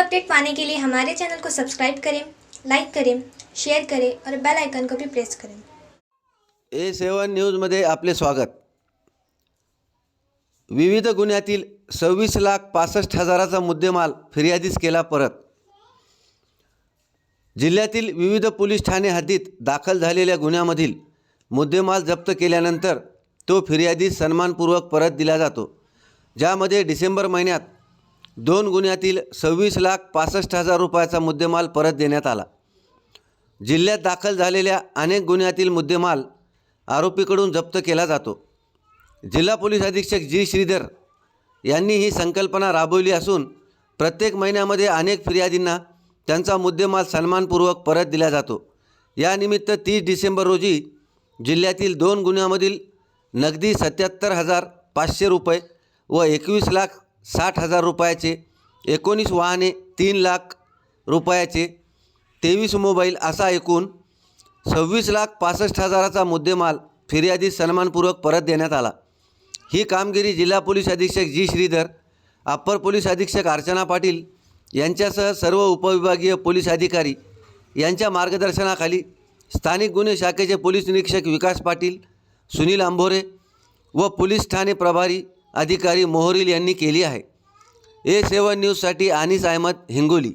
Update पाने के लिए हमारे चैनल को सब्सक्राइब करें लाइक करें शेयर करें और बेल आइकन को भी प्रेस करें। ए सेवन न्यूजमध्ये आपले स्वागत. विविध गुन्ह्यातील सव्वीस लाख पासष्ट हजाराचा मुद्देमाल फिर्यादीस केला परत. जिल्ह्यातील विविध पोलीस ठाणे हद्दीत दाखल झालेल्या गुन्ह्यामधील मुद्देमाल जप्त केल्यानंतर तो फिर्यादीस सन्मानपूर्वक परत दिला जातो. ज्यामध्ये डिसेंबर महिन्यात दोन गुन्ह्यातील सव्वीस लाख पासष्ट हजार रुपयाचा मुद्देमाल परत देण्यात आला. जिल्ह्यात दाखल झालेल्या अनेक गुन्ह्यातील मुद्देमाल आरोपीकडून जप्त केला जातो. जिल्हा पोलीस अधीक्षक जी श्रीधर यांनी ही संकल्पना राबवली असून प्रत्येक महिन्यामध्ये अनेक फिर्यादींना त्यांचा मुद्देमाल सन्मानपूर्वक परत दिला जातो. यानिमित्त तीस डिसेंबर रोजी जिल्ह्यातील दोन गुन्ह्यामधील नगदी सत्याहत्तर हजार पाचशे रुपये व एकवीस लाख साठ हजार रुपयाचे एकोणीस वाहने तीन लाख रुपयाचे तेवीस मोबाईल असा एकूण सव्वीस लाख पासष्ट हजाराचा मुद्देमाल फिर्यादी सन्मानपूर्वक परत देण्यात आला. ही कामगिरी जिल्हा पोलीस अधीक्षक जी. श्रीधर अप्पर पोलीस अधीक्षक अर्चना पाटील यांच्यासह सर्व उपविभागीय पोलीस अधिकारी यांच्या मार्गदर्शनाखाली स्थानिक गुन्हे शाखेचे पोलीस निरीक्षक विकास पाटील सुनील आंभोरे व पोलीस ठाणे प्रभारी अधिकारी मोहरील यांनी केली आहे. ए सेवन न्यूजसाठी आनिस अहमद हिंगोली.